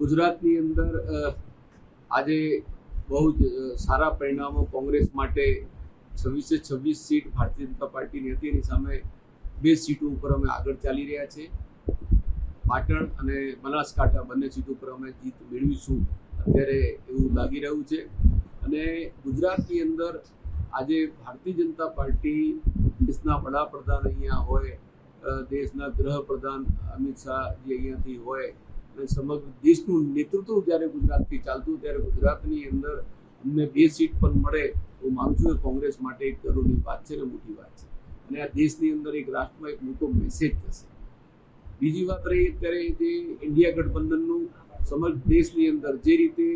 ગુજરાતની અંદર આજે બહુ જ સારા પરિણામો કોંગ્રેસ માટે છવ્વીસે છવ્વીસ સીટ ભારતીય જનતા પાર્ટીની હતી. એની સામે બે સીટો ઉપર અમે આગળ ચાલી રહ્યા છે. પાટણ અને બનાસકાંઠા બંને સીટ ઉપર અમે જીત મેળવીશું અત્યારે એવું લાગી રહ્યું છે. અને ગુજરાતની અંદર આજે ભારતીય જનતા પાર્ટી દેશના વડાપ્રધાન અહીંયા હોય દેશના ગૃહપ્રધાન અમિત શાહ જે અહીંયાથી હોય અને સમગ્ર દેશનું નેતૃત્વ જ્યારે ગુજરાતથી ચાલતું, ત્યારે ગુજરાતની અંદર અમને બે સીટ પણ મળે હું માનું છું કે કોંગ્રેસ માટે એક ગૌરવની વાત છે ને મોટી વાત છે. અને આ દેશની અંદર એક રાષ્ટ્રમાં એક મોટો મેસેજ થશે. બીજી વાત રહી અત્યારે જે ઇન્ડિયા ગઠબંધનનું સમગ્ર દેશની અંદર જે રીતે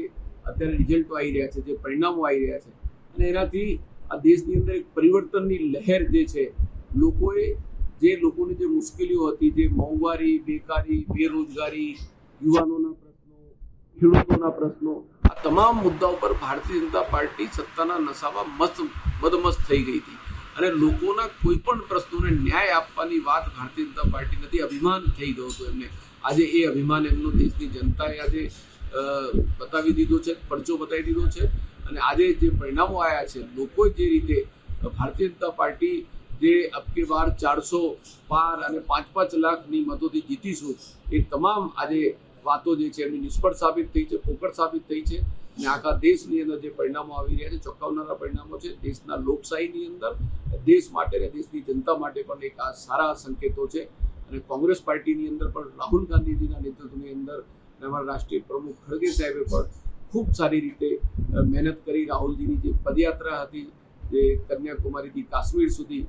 અત્યારે રિઝલ્ટો આવી રહ્યા છે, જે પરિણામો આવી રહ્યા છે, અને એનાથી આ દેશની અંદર એક પરિવર્તનની લહેર જે છે, લોકોએ જે લોકોની જે મુશ્કેલીઓ હતી, જે મોંઘવારી, બેકારી, બેરોજગારી યુવાનોના પ્રશ્નો, ખેડૂતોના પ્રશ્નો, આ તમામ મુદ્દાઓ પર ભારતીય જનતા પાર્ટી સત્તાના નશામાં મસ્ત મદમસ્ત થઈ ગઈ હતી. અને લોકોના કોઈ પણ પ્રશ્નોને ન્યાય આપવાની વાત ભારતીય જનતા પાર્ટી નથી. અભિમાન થઈ ગયું હતું એમને. આજે એ અભિમાન એમનો દેશની જનતાએ આજે બતાવી દીધો છે, પરચો બતાવી દીધો છે. અને આજે જે પરિણામો આવ્યા છે, લોકો જે રીતે, ભારતીય જનતા પાર્ટી જે અબકે બાર ચારસો પાર અને પાંચ પાંચ લાખની મતોથી જીતીશું, એ તમામ આજે વાતો જે છે એમની નિષ્ફળ સાબિત થઈ છે પોકળ સાબિત થઈ છે અને આખા દેશની અંદર જે પરિણામો આવી રહ્યા છે, ચોંકાવનારા પરિણામો છે, દેશના લોકશાહીની અંદર દેશ માટે અને દેશની જનતા માટે પણ એક આ સારા સંકેતો છે. અને કોંગ્રેસ પાર્ટીની અંદર પણ રાહુલ ગાંધીજીના નેતૃત્વની અંદર અમારા રાષ્ટ્રીય પ્રમુખ ખડગે સાહેબે પણ ખૂબ સારી રીતે મહેનત કરી રાહુલજીની જે પદયાત્રા હતી, જે કન્યાકુમારીથી કાશ્મીર સુધી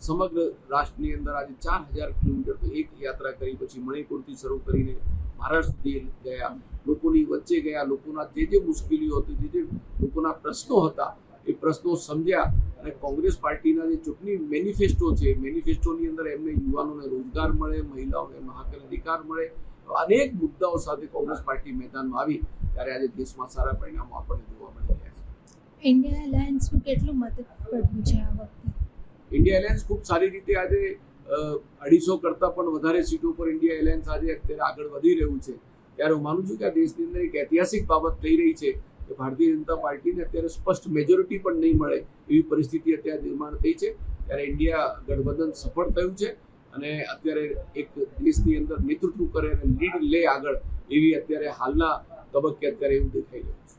સમગ્ર રાષ્ટ્રની અંદર આજે ચાર હજાર કિલોમીટર એક યાત્રા કરી, પછી મણિપુરથી શરૂ કરીને મહારાષ્ટ્ર સુધી ગયા. લોકોની વચ્ચે ગયા, લોકોના જે જે મુશ્કેલીઓ હતી, જે જે લોકોના પ્રશ્નો હતા, એ પ્રશ્નો સમજ્યા અને કોંગ્રેસ પાર્ટીના જે ચૂંટણી મેનિફેસ્ટો છે મેનિફેસ્ટોની અંદર એમને યુવાનોને રોજગાર મળે, મહિલાઓને મહાકર અધિકાર મળે અનેક મુદ્દાઓ સાથે કોંગ્રેસ પાર્ટી મેદાનમાં આવી, ત્યારે આજે દેશમાં સારા પરિણામો આપણને જોવા મળી રહ્યા છે. ઇન્ડિયા એલાયન્સનું કેટલું મદદ પડ્યું છે આ ઇન્ડિયા એલાયન્સ ખૂબ સારી રીતે આજે અઢીસો કરતાં પણ વધારે સીટો પર ઇન્ડિયા એલાયન્સ આજે અત્યારે આગળ વધી રહ્યું છે. ત્યારે હું માનું છું કે આ દેશની અંદર એક ઐતિહાસિક બાબત થઈ રહી છે કે ભારતીય જનતા પાર્ટીને અત્યારે સ્પષ્ટ મેજોરિટી પણ નહીં મળે એવી પરિસ્થિતિ અત્યારે નિર્માણ થઈ છે. ત્યારે ઇન્ડિયા ગઠબંધન સફળ થયું છે અને અત્યારે એક દેશની અંદર નેતૃત્વ કરે અને લીડ લે આગળ એવી અત્યારે હાલના તબક્કે અત્યારે એવું દેખાઈ રહ્યું છે.